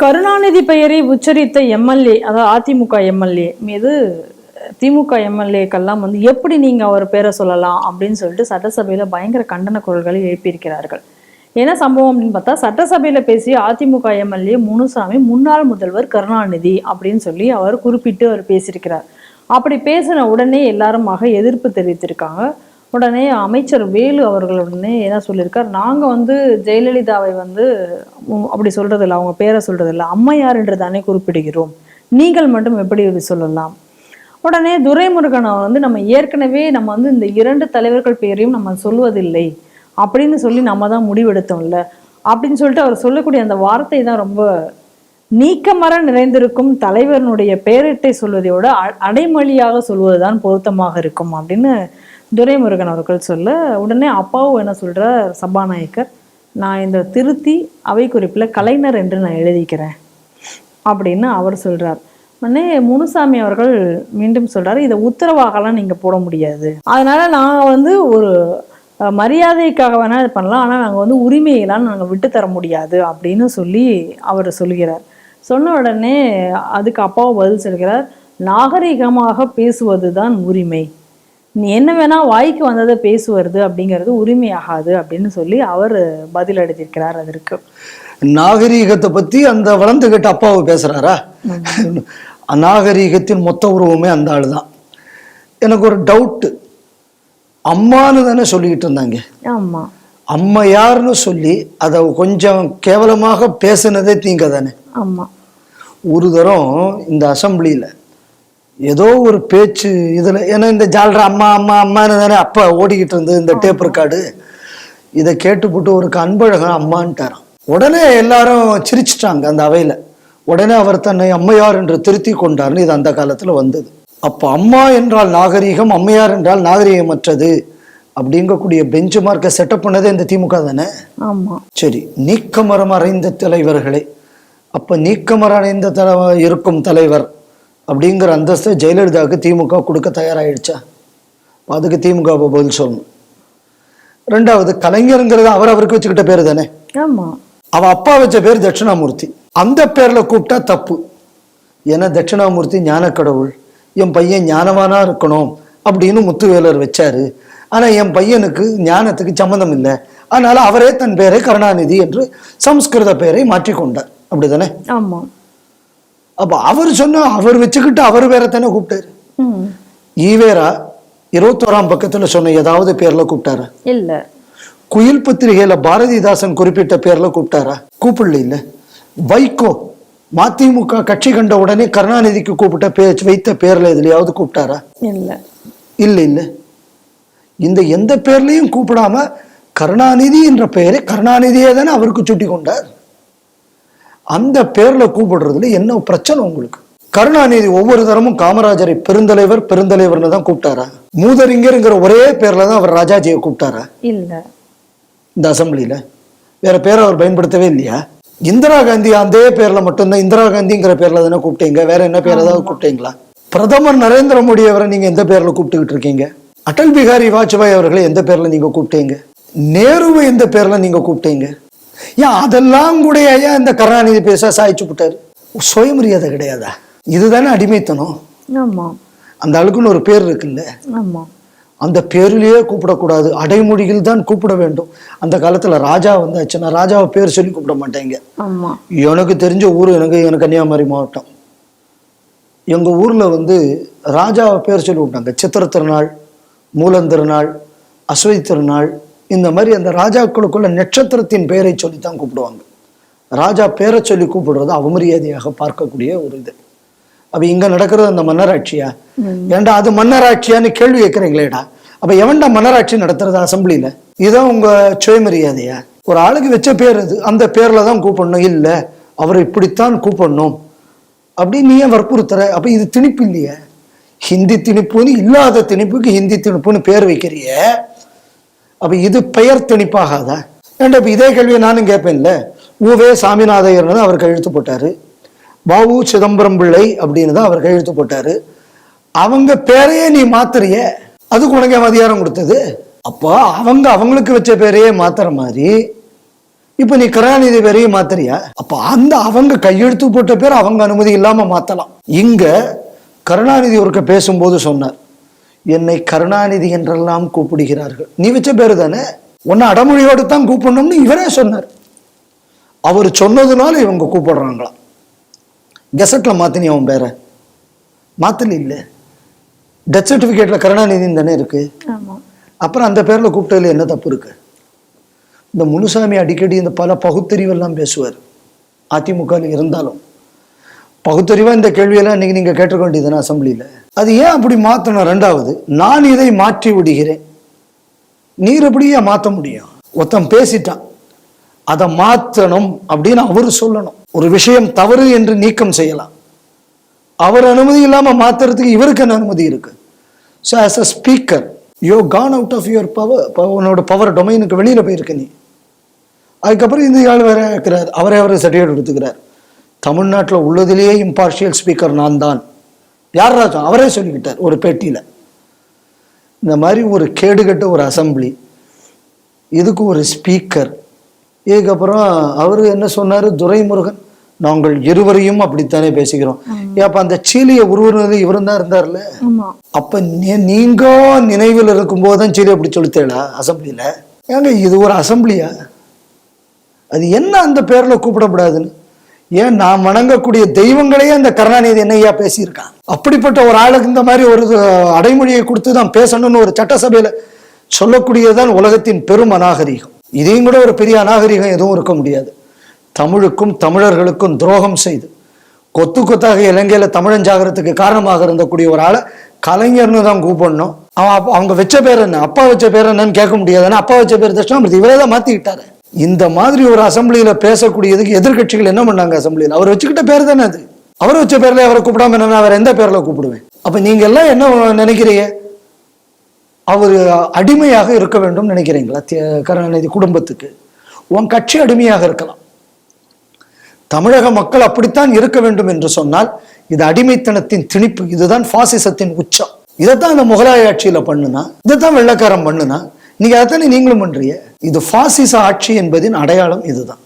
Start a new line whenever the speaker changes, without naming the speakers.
கருணாநிதி பெயரை உச்சரித்த எம்எல்ஏ அதாவது அதிமுக எம்எல்ஏ மீது திமுக எம்எல்ஏக்கெல்லாம் வந்து எப்படி நீங்க அவர் பேரை சொல்லலாம் அப்படின்னு சொல்லிட்டு சட்டசபையில பயங்கர கண்டன குரல்களை எழுப்பியிருக்கிறார்கள். என்ன சம்பவம் அப்படின்னு பார்த்தா சட்டசபையில பேசிய அதிமுக எம்எல்ஏ முனுசாமி முன்னாள் முதல்வர் கருணாநிதி அப்படின்னு சொல்லி அவர் குறிப்பிட்டு அவர் பேசியிருக்கிறார். அப்படி பேசின உடனே எல்லாருமாக எதிர்ப்பு தெரிவித்திருக்காங்க. உடனே அமைச்சர் வேலு அவர்கள் உடனே என்ன சொல்லியிருக்கார்? நாங்க வந்து ஜெயலலிதாவை வந்து உம், அப்படி சொல்றது இல்ல அவங்க பேரை சொல்றது அம்மையார் என்று தானே குறிப்பிடுகிறோம். நீங்கள் மட்டும் எப்படி இது சொல்லலாம்? உடனே துரைமுருகனை வந்து நம்ம ஏற்கனவே நம்ம வந்து இந்த இரண்டு தலைவர்கள் பெயரையும் நம்ம சொல்வதில்லை அப்படின்னு சொல்லி நம்ம தான் முடிவெடுத்தோம்ல. அப்படின்னு சொல்லிட்டு அவர் சொல்லக்கூடிய அந்த வார்த்தை தான் ரொம்ப நீக்கமர நிறைந்திருக்கும் தலைவனுடைய பெயரிட்டை சொல்வதை விட அ- அடைமொழியாக சொல்வதுதான் பொருத்தமாக இருக்கும் அப்படின்னு துரைமுருகன் அவர்கள் சொல்ல உடனே அப்பாவும் என்ன சொல்கிறார் சபாநாயகர் நான் இந்த திருத்தி அவை குறிப்பில் கலைஞர் என்று நான் எழுதிக்கிறேன் அப்படின்னு அவர் சொல்கிறார் உடனே முனுசாமி அவர்கள் மீண்டும் சொல்கிறார் இதை உத்தரவாகலாம் நீங்கள் போட முடியாது. அதனால் நான் வந்து ஒரு மரியாதைக்காக வேணால் இது பண்ணலாம் ஆனால் நாங்கள் வந்து உரிமையெல்லாம் நாங்கள் விட்டு தர முடியாது அப்படின்னு சொல்லி அவர் சொல்கிறார். சொன்ன உடனே அதுக்கு அப்பாவும் பதில் சொல்கிறார் நாகரிகமாக பேசுவது தான் உரிமை. என்ன வேணா வாய்க்கு வந்ததை பேசுவது அப்படிங்கிறது உரிமையாகாது அப்படின்னு சொல்லி அவர் பதில் அளித்திருக்கிறார் அதற்கு.
நாகரீகத்தை பத்தி அந்த வளர்ந்துகிட்ட அப்பாவை பேசுறாரா? அநாகரீகத்தின் மொத்த உருவமே அந்த ஆளு தான் எனக்கு ஒரு டவுட்டு அம்மான்னு தானே சொல்லிக்கிட்டு இருந்தாங்க.
ஆமா.
அம்மையார்னு சொல்லி அதை கொஞ்சம் கேவலமாக பேசுனதே தீங்க தானே
ஆமா.
ஒரு தரம் இந்த அசம்பிளியில் ஏதோ ஒரு பேச்சு இதில் ஏன்னா இந்த ஜால்ரா அம்மா அம்மா அம்மான்னு தானே அப்பா ஓடிக்கிட்டு இருந்தது இந்த டேப் ரெக்கார்டு. இதை கேட்டுப்புட்டு ஒரு அன்பழகன் அம்மான்ட்டாராம். உடனே எல்லாரும் சிரிச்சிட்டாங்க அந்த அவையில். உடனே அவர் தன்னை அம்மையார் என்று திருத்தி கொண்டார்னு இது அந்த காலத்தில் வந்தது. அப்போ அம்மா என்றால் நாகரீகம் அம்மையார் என்றால் நாகரீகமற்றது அப்படிங்கக்கூடிய பெஞ்சு மார்க்கை செட்டப் பண்ணதே இந்த திமுக தானே?
ஆமா.
சரி நீக்கமரம் அறைந்த தலைவர்களே. அப்ப நீக்கமரம் அறைந்த தல இருக்கும் தலைவர் அப்படிங்கிற அந்தஸ்தை ஜெயலலிதாவுக்கு திமுக கொடுக்க தயாராயிடுச்சா? அப்ப அதுக்கு திமுக பதில் சொல்லணும். ரெண்டாவது கலைஞருங்கிறது அவர் அவருக்கு வச்சுக்கிட்ட பேர் தானே? அவ அப்பா வச்ச பேர் தட்சிணாமூர்த்தி. அந்த பேர்ல கூப்பிட்டா தப்பு. ஏன்னா தட்சிணாமூர்த்தி ஞானக்கடவுள். என் பையன் ஞானவானா இருக்கணும் அப்படின்னு முத்துவேலர் வச்சாரு. ஆனா என் பையனுக்கு ஞானத்துக்கு சம்மந்தம் இல்லை. அதனால அவரே தன் பேரை கருணாநிதி என்று சம்ஸ்கிருத பெயரை மாற்றிக்கொண்டார். அப்படிதானே?
ஆமா.
அப்ப அவர் சொன்னா அவர் வச்சுக்கிட்டு அவர் வேற தானே கூப்பிட்டாரு ஈவேரா இருபத்தோராம் பக்கத்துல சொன்ன ஏதாவது பேர்ல கூப்பிட்டாரா?
இல்ல.
குயில் பத்திரிகையில பாரதிதாசன் குறிப்பிட்ட பேர்ல கூப்பிட்டாரா? கூப்பிடல இல்ல வைகோ மதிமுக கட்சி கண்ட உடனே கருணாநிதிக்கு கூப்பிட்ட பேர் வைத்த பேர்ல எதுலயாவது கூப்பிட்டாரா?
இல்ல.
இல்ல இல்ல இந்த எந்த பேர்லயும் கூப்பிடாம கருணாநிதி என்ற பெயரை கருணாநிதியே தானே அவருக்கு சுட்டி கொண்டார்? அந்த பேர்ல கூப்பிடுறதுல என்ன பிரச்சனை உங்களுக்கு? கருணாநிதி ஒவ்வொரு தரமும் காமராஜரை பெருந்தலைவர் பெருந்தலைவர்னு தான் கூப்பிட்டாரா? மூதறிஞருங்கிற ஒரே பேர்ல தான் அவர் ராஜாஜியை கூப்பிட்டாரா?
இல்ல.
இந்த அசம்பிளியில? வேற பேரை அவர் பயன்படுத்தவே இல்லையா? இந்திரா காந்தி அதே பேர்ல மட்டும்தான் இந்திரா காந்திங்கிற பேர்ல தானே கூப்பிட்டீங்க. வேற என்ன பேர் ஏதாவது கூப்பிட்டீங்களா? பிரதமர் நரேந்திர மோடி அவரை நீங்க எந்த பேர்ல கூப்பிட்டுக்கிட்டு இருக்கீங்க? அடல் பிகாரி வாஜ்பாய் அவர்களை எந்த பேர்ல நீங்க கூப்பிட்டீங்க? நேருவை எந்த பேர்ல நீங்க கூப்பிட்டீங்க? ஏன் அதெல்லாம் கூட ஐயா இந்த கருணாநிதி பேச சாய்ச்சி விட்டாரு சுயமரியாதை கிடையாதா? இதுதானே அடிமைத்தனம்.
ஆமா.
அந்த ஆளுக்குன்னு ஒரு பேர் இருக்குல்ல? அந்த பேரிலேயே கூப்பிடக்கூடாது. அடைமொழியில் தான் கூப்பிட வேண்டும். அந்த காலத்துல ராஜா வந்தாச்சுன்னா ராஜாவை பேர் சொல்லி கூப்பிட மாட்டேங்க.
ஆமா.
எனக்கு தெரிஞ்ச ஊர் எனக்கு எனக்கு கன்னியாகுமரி மாவட்டம். எங்க ஊர்ல வந்து ராஜாவை பேர் சொல்லி விட்டாங்க சித்திர திருநாள் மூலன் திருநாள் அஸ்வதி திருநாள் இந்த மாதிரி அந்த ராஜாக்களுக்குள்ள நட்சத்திரத்தின் பெயரை சொல்லி தான் கூப்பிடுவாங்க. ராஜா பேரை சொல்லி கூப்பிடுறது அவமரியாதையாக பார்க்கக்கூடிய ஒரு இது. அப்ப இங்க நடக்கிறது அந்த மன்னராட்சியா? ஏன்டா அது மன்னராட்சியான்னு கேள்வி கேட்கறீங்களேடா. அப்ப எவன்டா மன்னராட்சி நடத்துறது அசம்பிளில இதான் உங்க சுயமரியாதையா? ஒரு ஆளுக்கு வச்ச பேர் அது. அந்த பேர்ல தான் கூப்பிடணும். இல்ல அவரை இப்படித்தான் கூப்பிடணும். அப்படி நீ ஏன் வற்புறுத்துற? அப்ப இது திணிப்பு இல்லையே. ஹிந்தி திணிப்புன்னு இல்லாத திணிப்புக்கு ஹிந்தி திணிப்புன்னு பேர் வைக்கிறிய. அப்ப இது பெயர் திணிப்பாகாதா? ஏன்டா இதே கேள்வியை நானும் கேட்பேன்ல? ஊவே சாமிநாதையர்னு அவர் கையெழுத்து போட்டாரு. பாபு சிதம்பரம் பிள்ளை அப்படின்னு தான் அவர் கையெழுத்து போட்டாரு. அவங்க பேரையே நீ மாத்துறிய. அதுக்கு உனக்கு அதிகாரம் கொடுத்தது? அப்போ அவங்க அவங்களுக்கு வச்ச பேரையே மாத்துற மாதிரி. இப்ப நீ கருணாநிதி பேரையும் மாத்துறியா? அப்ப அந்த அவங்க கையெழுத்து போட்ட பேர் அவங்க அனுமதி இல்லாம மாத்தலாம். இங்க கருணாநிதி ஒருக்க பேசும்போது சொன்னார். என்னை கருணாநிதி என்றெல்லாம் கூப்பிடுகிறார்கள். நீ வச்ச பேரு தானே? உன்னை அடமொழியோடு தான் கூப்பிடணும்னு இவரே சொன்னார். அவர் சொன்னதுனால இவங்க கூப்பிடுறாங்களாம். கெசட்ல மாத்தினி அவன் பேரை. மாத்தல இல்ல. டெத் சர்டிபிகேட்ல கருணாநிதின்னு தானே இருக்கு. அப்புறம் அந்த பேர்ல கூப்பிட்டதுல என்ன தப்பு இருக்கு? இந்த முனுசாமி அடிக்கடி இந்த பல பகுத்தறிவெல்லாம் பேசுவார். அதிமுக ல இருந்தாலும். பகுத்தறிவா இந்த கேள்வியெல்லாம் இன்னைக்கு நீங்க கேட்டுக்க வேண்டியதுதானே அசம்பிளியில. அது ஏன் அப்படி மாத்தணும்? ரெண்டாவது நான் இதை மாற்றி விடுகிறேன்? நீர் எப்படியே மாற்ற முடியும்? ஒருத்தன் பேசிட்டான். அதை மாற்றணும் அப்படின்னு அவரு சொல்லணும். ஒரு விஷயம் தவறு என்று நீக்கம் செய்யலாம். அவர் அனுமதி இல்லாமல் மாத்துறதுக்கு இவருக்கு என்ன அனுமதி இருக்கு? So as a speaker you gone out of your power உன்னோட பவர் டொமைனுக்கு வெளியில் போயிருக்க நீ. அதுக்கப்புறம் இந்த ஆள் வேற இருக்கிறார். அவரே அவரை சர்டிஃபிகேட் கொடுத்துக்கிறார் தமிழ்நாட்டில் உள்ளதிலேயே இம்பார்ஷியல் ஸ்பீக்கர் நான் தான் யார் ராஜா? அவரே சொல்லிக்கிட்டார் ஒரு பேட்டியில. இந்த மாதிரி ஒரு கேடுகட்ட ஒரு அசம்பிளி இதுக்கு ஒரு ஸ்பீக்கர் இதுக்கப்புறம் அவரு என்ன சொன்னாரு? துரைமுருகன் நாங்கள் இருவரையும் அப்படித்தானே பேசிக்கிறோம் ஏப்ப அந்த சீலியை உருவுறது இவரும் தான் இருந்தார்ல. அப்ப நீங்க நினைவில் இருக்கும்போது தான் சீலி அப்படி சொல்லித்தேடா அசம்பிளியில ஏங்க இது ஒரு அசம்பிளியா அது என்ன அந்த பேர்ல கூப்பிடக்கூடாதுன்னு ஏன் நான் வணங்கக்கூடிய தெய்வங்களையே அந்த கருணாநிதி என்னையா பேசியிருக்கான் அப்படிப்பட்ட ஒரு ஆளுக்கு இந்த மாதிரி ஒரு அடைமொழியை கொடுத்து தான் பேசணும்னு ஒரு சட்டசபையில சொல்லக்கூடியதுதான் உலகத்தின் பெரும் அநாகரிகம். இதையும் கூட ஒரு பெரிய அநாகரிகம் எதுவும் இருக்க முடியாது. தமிழுக்கும் தமிழர்களுக்கும் துரோகம் செய்து கொத்து கொத்தாக இலங்கையில தமிழன் ஜாகரத்துக்கு காரணமாக இருந்தக்கூடிய ஒரு ஆளை கலைஞர்னு தான் கூப்பிடணும். அவன் அவங்க வச்ச பேர் என்ன? அப்பா வச்ச பேர் என்னன்னு கேட்க முடியாதுன்னா அப்பா வச்ச பேர் தட்சிணாமூர்த்தி. இவரே தான் மாத்திக்கிட்டாரு. இந்த மாதிரி ஒரு அசம்பிளியில பேசக்கூடியதுக்கு எதிர்க்கட்சிகள் என்ன பண்ணாங்க அசம்பிளியில்? அவர் வச்சுக்கிட்ட பேர் தானே அது. அவர் வச்ச பேர்ல அவரை கூப்பிடாம என்ன வேற எந்த பேர்ல கூப்பிடுவேன்? அப்ப நீங்க எல்லாம் என்ன நினைக்கிறீங்க? அவர் அடிமையாக இருக்க வேண்டும் நினைக்கிறீங்களா? கருணாநிதி குடும்பத்துக்கு. உன் கட்சி அடிமையாக இருக்கலாம். தமிழக மக்கள் அப்படித்தான் இருக்க வேண்டும் என்று சொன்னால் இது அடிமைத்தனத்தின் திணிப்பு இதுதான் பாசிசத்தின் உச்சம். இதைத்தான் இந்த முகலாய ஆட்சியில பண்ணுனா இதைத்தான் வெள்ளக்காரன் பண்ணுனா நீங்க அதைத்தானே நீங்களும் பண்றீங்க? இது பாசிச ஆட்சி என்பதின் அடையாளம் இதுதான்.